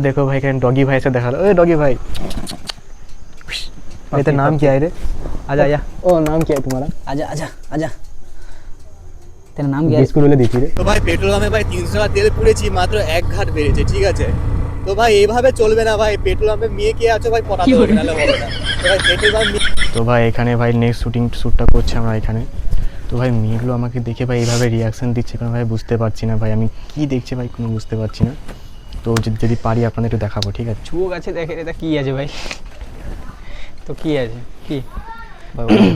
देखो भाई कहीं डॉगी भाई से देखा ओए डॉगी भाई भाई तेरा नाम क्या है रे आजा आजा ओ नाम क्या है तुम्हारा आजा आजा आजा তেরা নাম কি আছে? স্কুল বলে দিচ্ছি রে তো ভাই পেট্রোল পাম্পে ভাই তিনশো টাকা তেল পুড়েছি মাত্র এক ঘাট বেড়েছে ঠিক আছে তো ভাই এইভাবে চলবে না ভাই পেট্রোল পাম্পে মেয়ে কে আছো ভাই পটাতে হবে নাহলে হবে না তো ভাই পেট্রোল পাম্প তো ভাই এখানে ভাই নেক্সট শুটিং শ্যুটটা করছে আমরা এখানে তো ভাই মেয়েগুলো আমাকে দেখে ভাই এইভাবে রিয়াকশন দিচ্ছে কারণ ভাই বুঝতে পারছি না ভাই আমি কি দেখছি ভাই কোনো বুঝতে পারছি না তো যদি যদি পারি আপনাদের একটু দেখাবো ঠিক আছে? চোখ আছে দেখে এটা কি আছে ভাই? তো কি আছে? কি?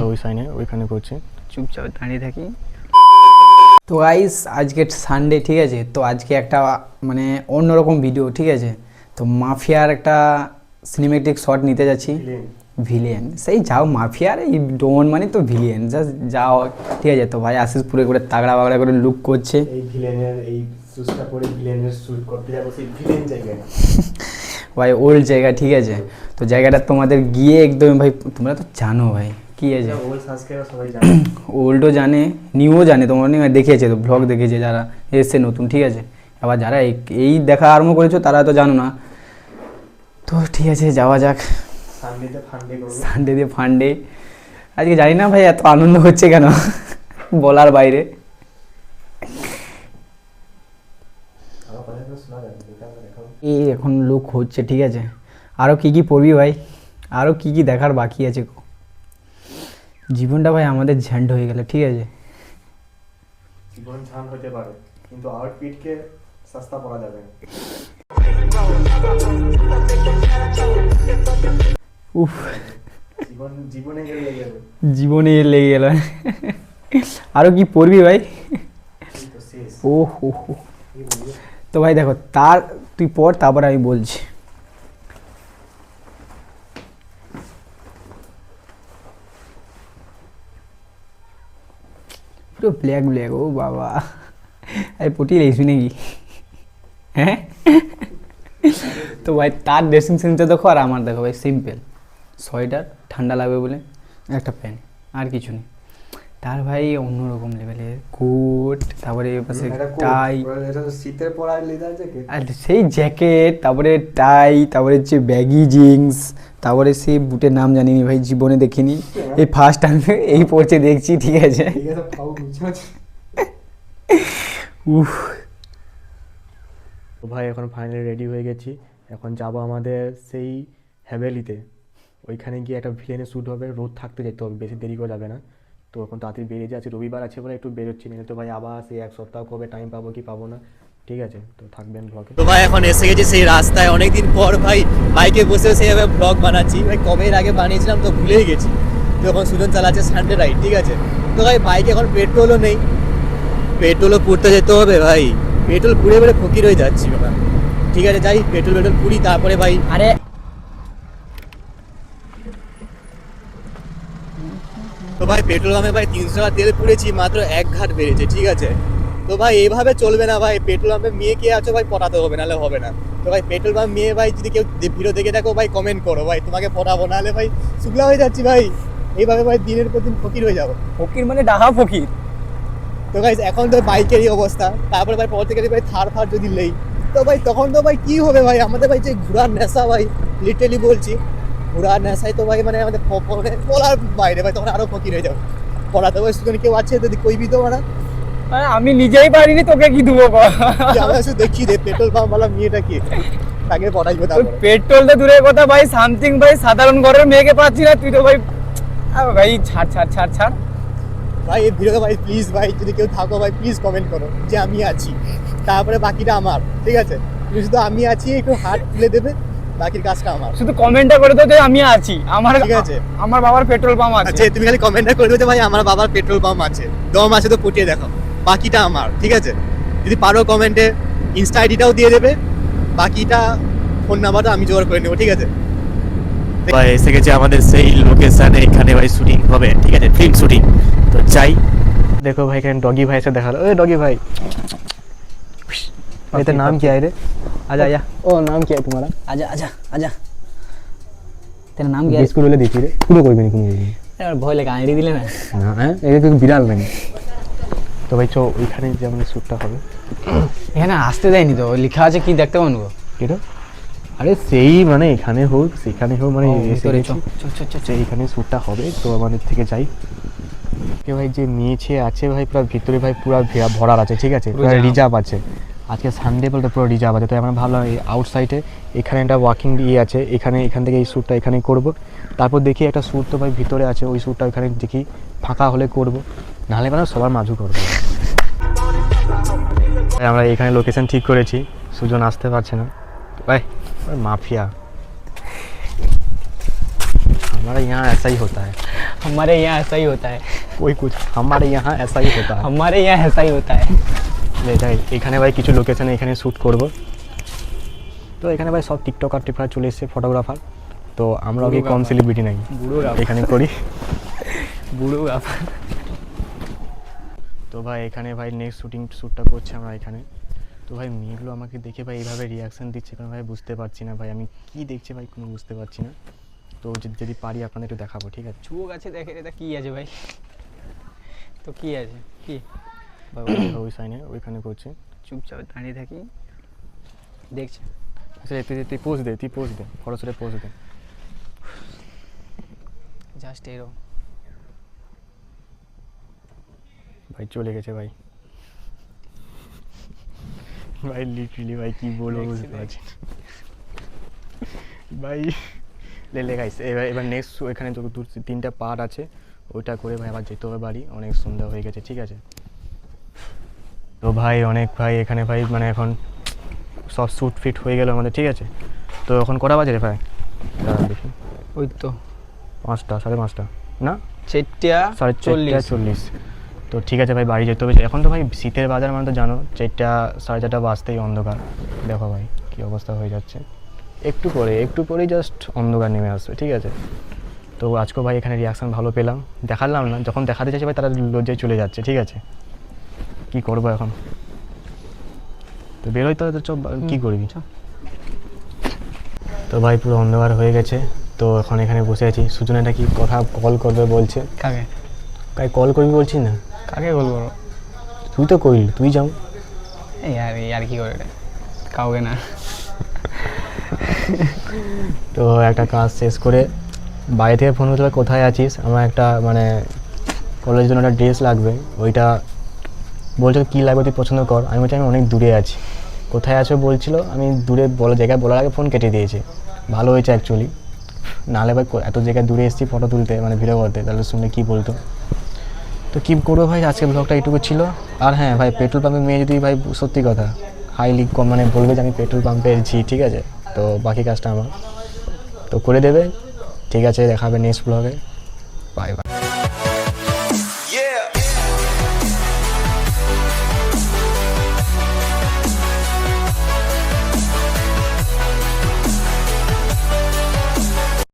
ওই সাইনে ওইখানে করছে। চুপচাপ দাঁড়িয়ে থাকি। তো গাইস আজকে সানডে ঠিক আছে? তো আজকে একটা মানে অন্যরকম ভিডিও ঠিক আছে? তো মাফিয়ার একটা সিনেমেটিক শট নিতে যাচ্ছি। ভিলিয়ান সেই যাও মাফিয়ার এই ডোন মানে তো ভিলিয়ান জাস্ট যাও ঠিক আছে? তো ভাই আশিস পুরো করে তাগড়া বাগড়া করে লুক করছে। এই ভিলেনের এই পরে ভিলেনের করতে যাব সেই ভিলেন জায়গায়। ভাই ওল্ড জায়গা ঠিক আছে। তো জায়গাটা তোমাদের গিয়ে একদম ভাই তোমরা তো জানো ভাই কি আছে? ওল্ডও জানে। নিউও জানে তোমার নিয়ে দেখিয়েছে তো ব্লগ দেখেছে যারা এসছে নতুন ঠিক আছে? আবার যারা এই- দেখা আরম্ভ করেছ তারা তো জানো না। তো ঠিক আছে যাওয়া যাক। সানডেতে ফান্ডে করব। সানডে দিয়ে ফান্ডে আজকে জানি না ভাই এত আনন্দ হচ্ছে কেন? বলার বাইরে আমার কথা তো শোনা যাবে এটা আমরা দেখাবো এই এখন লুক হচ্ছে ঠিক আছে? আরও কী কী পড়বি ভাই? আরও কী কী দেখার বাকি আছে গো? জীবনটা ভাই আমাদের ঝ্যান্ড হয়ে গেল ঠিক আছে? জীবন ঝান হতে পারে কিন্তু আউটফিটকে সস্তা যাবে উফ। জীবন জীবনে গেলে। যাবে জীবনে লেগে গেল। আরও কি পড়বি ভাই? ও হো হো তো ভাই দেখো তার তুই পর, তারপর আমি বলছি। পুরো ব্ল্যাক ব্ল্যাক ও বাবা। আরে, পটিয়ে লেগেছি নাকি? হ্যাঁ? তো ভাই, তার ড্রেসিং সেন্সটা দেখো আর আমার দেখো ভাই সিম্পল সোয়েটার ঠান্ডা লাগবে বলে, একটা প্যান্ট আর কিছু নেই। তার ভাই অন্যরকম লেভেলের কোট তারপরে পাশে টাই এটা তো শীতের জ্যাকেট আর সেই জ্যাকেট তারপরে টাই তারপরে হচ্ছে ব্যাগি জিন্স তারপরে সেই বুটের নাম জানিনি ভাই জীবনে দেখিনি। এই ফার্স্ট টাইম এই পড়ছে দেখছি ঠিক আছে। উফ। তো ভাই এখন ফাইনালি রেডি হয়ে গেছি। এখন যাব আমাদের সেই হ্যাভেলিতে ওইখানে গিয়ে একটা ভিলেনের শ্যুট হবে রোদ থাকতে যেতে হবে বেশি দেরি করে যাবে না। তো এখন তাড়াতাড়ি বেরিয়ে যাচ্ছি। রবিবার আছে বলে একটু বেরোচ্ছি না তো ভাই আবার সেই এক সপ্তাহ কবে টাইম পাবো কি পাবো না ঠিক আছে? তো থাকবেন ব্লগে তো ভাই এখন এসে গেছি সেই রাস্তায়। অনেকদিন পর ভাই বাইকে বসে সেইভাবে ব্লগ বানাচ্ছি। ভাই কবে এর আগে বানিয়েছিলাম তো ভুলেই গেছি। তো এখন সুজন চালাচ্ছে সানডে রাইড ঠিক আছে? তো ভাই বাইকে এখন পেট্রোলও নেই। পেট্রোলও পুড়তে যেতে হবে ভাই। পেট্রোল পুড়ে বেড়ে ফকির হয়ে যাচ্ছি বাবা ঠিক আছে যাই পেট্রোল পেট্রোল পুড়ি তারপরে ভাই আরে তো ভাই পেট্রোল পাম্পে ভাই তিনশো টাকা তেল পুড়েছি মাত্র এক ঘাট বেড়েছে ঠিক আছে? তো ভাই এইভাবে চলবে না ভাই পেট্রোল পাম্পে মেয়ে কে আছো ভাই পটাতে হবে নাহলে হবে না। তো ভাই পেট্রোল পাম্প মেয়ে ভাই যদি কেউ ভিডিও দেখে থাকো ভাই কমেন্ট করো ভাই তোমাকে পটাবো নাহলে ভাই শুকলা হয়ে যাচ্ছি ভাই। এইভাবে ভাই দিনের পর দিন ফকির হয়ে যাব। ফকির মানে ডাহা ফকির। তো ভাই এখন তো বাইকেরই অবস্থা তারপরে ভাই পর থেকে ভাই থার ফার যদি নেই তো ভাই তখন তো ভাই কি হবে ভাই? আমাদের ভাই যে ঘোরার নেশা ভাই লিটারালি বলছি। ঘোরার নেশায় তো ভাই মানে আমাদের বলার বাইরে ভাই তখন আরও ফকির হয়ে যাবে। পড়াতে ভাই সুতরাং কেউ আছে যদি কইবি তো আরে আমি নিজেই পারিনি তোকে কি দেবো যে আমরা শুধু দেখি রে পেট্রোল পাম্প বলা মেয়েটা কি? তাকে পড়াইবো তারপরে। পেট্রোল তো দূরের কথা ভাই সামথিং ভাই সাধারণ ঘরের মেয়েকে পাচ্ছি না তুই তো ভাই ভাই ছাড় ছাড় ছাড় ছাড়। ভাই এই ভিডিওতে ভাই প্লিজ ভাই যদি কেউ থাকো ভাই প্লিজ কমেন্ট করো যে আমি আছি। তারপরে বাকিটা আমার ঠিক আছে? তুমি শুধু আমি আছি একটু হাত তুলে দেবে। বাকির কাজটা আমার। শুধু কমেন্টটা করে দাও যে আমি আছি। আমার ঠিক আছে। আমার বাবার পেট্রোল পাম্প আছে। আচ্ছা তুমি খালি কমেন্টটা করে দাও যে ভাই আমার বাবার পেট্রোল পাম্প আছে। দম আছে তো ফুটিয়ে দেখো বাকিটা আমার ঠিক আছে? যদি পারো কমেন্টে ইনস্টা আইডিটাও দিয়ে দেবে। বাকিটা ফোন নাম্বারটা আমি জোগাড় করে নেব ঠিক আছে? ভাই এসে গেছে আমাদের সেই লোকেশানে এখানে ভাই শুটিং হবে ঠিক আছে? ফিল্ম শুটিং তো চাই দেখো ভাই এখানে ডগি ভাই এসে দেখাল। ওই ডগি ভাই। भाई तेरा नाम क्या है रे आजा आजा ओ नाम क्या है तुम्हारा আজা আজা আজা তেরা নাম কি আছে স্কুল বলে দিচ্ছি রে কোনো করবি না কোনো করবি এবার ভয় লাগে আইডি দিলে না না হ্যাঁ এটা তো বিড়াল নাকি তো ভাই চো ওইখানে যে আমাদের শ্যুটটা হবে এখানে আসতে দেয়নি তো লেখা আছে কি দেখতে পাবো কেটো আরে সেই মানে এখানে হোক সেখানে হোক মানে ও, এসে ভিতরে গেছি। যে এইখানে শ্যুটটা হবে তো আমাদের থেকে যাই এ ভাই যে মেয়েছে আছে ভাই পুরো ভিতরে ভাই পুরো ভিড়া ভরার আছে ঠিক আছে পুরো পুরো jam। রিজার্ভ আছে আজকে সানডে বলতে পুরো রিজার্ভ আছে তো আমরা ভাবলাম এই আউটসাইডে এখানে একটা ওয়াকিং ইয়ে আছে এখানে এখান থেকে এই শ্যুটটা এখানে করব তারপর দেখি একটা শ্যুট তো ভাই ভিতরে আছে ওই শ্যুটটা এখানে দেখি ফাঁকা হলে করব নাহলে মানে সবার মাঝু করবো ভাই, আমরা এখানে লোকেশন ঠিক করেছি সুজন আসতে পারছে না ভাই মাফিয়া हमारे यहाँ ऐसा ही होता है हमारे यहाँ ऐसा ही होता है कोई कुछ हमारे यहाँ ऐसा ही होता है हमारे यहाँ ऐसा ही होता है যাই এখানে ভাই কিছু লোকেশানে এখানে শ্যুট করব। তো এখানে ভাই সব টিকটকার টিকটকার চলে এসছে ফটোগ্রাফার তো আমরাও কি কম সেলিব্রিটি নাই এখানে করি। বুড়ো তো ভাই এখানে ভাই নেক্সট শুটিং শ্যুটটা করছি আমরা এখানে। তো ভাই মেয়েগুলো আমাকে দেখে ভাই এইভাবে রিয়াকশান দিচ্ছে কারণ ভাই বুঝতে পারছি না ভাই আমি কি দেখছি ভাই কোনো বুঝতে পারছি না। তো যদি- যদি পারি আপনাদের একটু দেখাবো ঠিক আছে? চুয়োগ আছে দেখে এটা কী আছে ভাই? তো কী আছে? কি? ওই- সাইনে ওইখানে করছে চুপচাপ দাঁড়িয়ে থাকি। দেখছি। আচ্ছা তুই তুই পোজ দে তুই পোজ দে ফটোশুটে পোজ দে। জাস্ট এরো ভাই চলে গেছে ভাই। ভাই লিটারালি ভাই কি বলব বুঝতে পারছি ভাই লে গাইস এবার এবার নেক্সট এখানে তো তিনটা পার্ট আছে। ওইটা করে ভাই আবার যেতে হবে বাড়ি। অনেক সন্ধ্যা হয়ে গেছে ঠিক আছে? তো ভাই অনেক ভাই এখানে ভাই মানে এখন সব স্যুট ফিট হয়ে গেল আমাদের ঠিক আছে? তো এখন কটা বাজে রে ভাই? দেখি ওই তো। পাঁচটা সাড়ে পাঁচটা। না? চেটিয়া সাড়ে চারটা চল্লিশ। চল্লিশ। তো ঠিক আছে ভাই বাড়ি যেতে হবে। এখন তো ভাই শীতের বাজার মানে তো জানো চারটা সাড়ে চারটা বাজতেই অন্ধকার। দেখো ভাই কী অবস্থা হয়ে যাচ্ছে। একটু পরে একটু পরেই জাস্ট অন্ধকার নেমে আসবে ঠিক আছে? তো আজকেও ভাই এখানে রিয়াকশান ভালো পেলাম। দেখালাম না যখন দেখাতে চাইছে ভাই তারা লজ্জায় চলে যাচ্ছে ঠিক আছে? কি করব এখন? তো বেরোই তো চ কী করবি। তো ভাই পুরো অন্ধকার হয়ে গেছে তো এখন এখানে বসে আছি। সুজন এটা কি কথা কল করবে বলছে? কাকে? কাই কল করবি বলছিস না? কাকে কল করো তুই তো করলি তুই যাও। এই আর আর কি করে কাউকে না। তো একটা কাজ শেষ করে বাড়ি থেকে ফোন করতে কোথায় আছিস? আমার একটা মানে কলেজের জন্য একটা ড্রেস লাগবে ওইটা বলছো কী লাগবে তুই পছন্দ কর? আমি বলছি, আমি অনেক দূরে আছি। কোথায় আছো? বলছিল, আমি দূরে বলা জায়গায় বলার আগে ফোন কেটে দিয়েছে। ভালো হয়েছে অ্যাকচুয়ালি নাহলে ভাই এত জায়গায় দূরে এসেছি ফটো তুলতে মানে ভিডিও করতে, তাহলে শুনলে কী বলতো? তো কী করব ভাই? আজকে ব্লগটা এইটুকু ছিল। আর হ্যাঁ ভাই পেট্রোল পাম্পে মেয়ে যদি ভাই সত্যি কথা হাইলি কম মানে বলবে যে আমি পেট্রোল পাম্পে এসেছি ঠিক আছে? তো বাকি কাজটা আমার। তো করে দেবে। ঠিক আছে, দেখাবে নেক্সট ব্লগে বাই বাই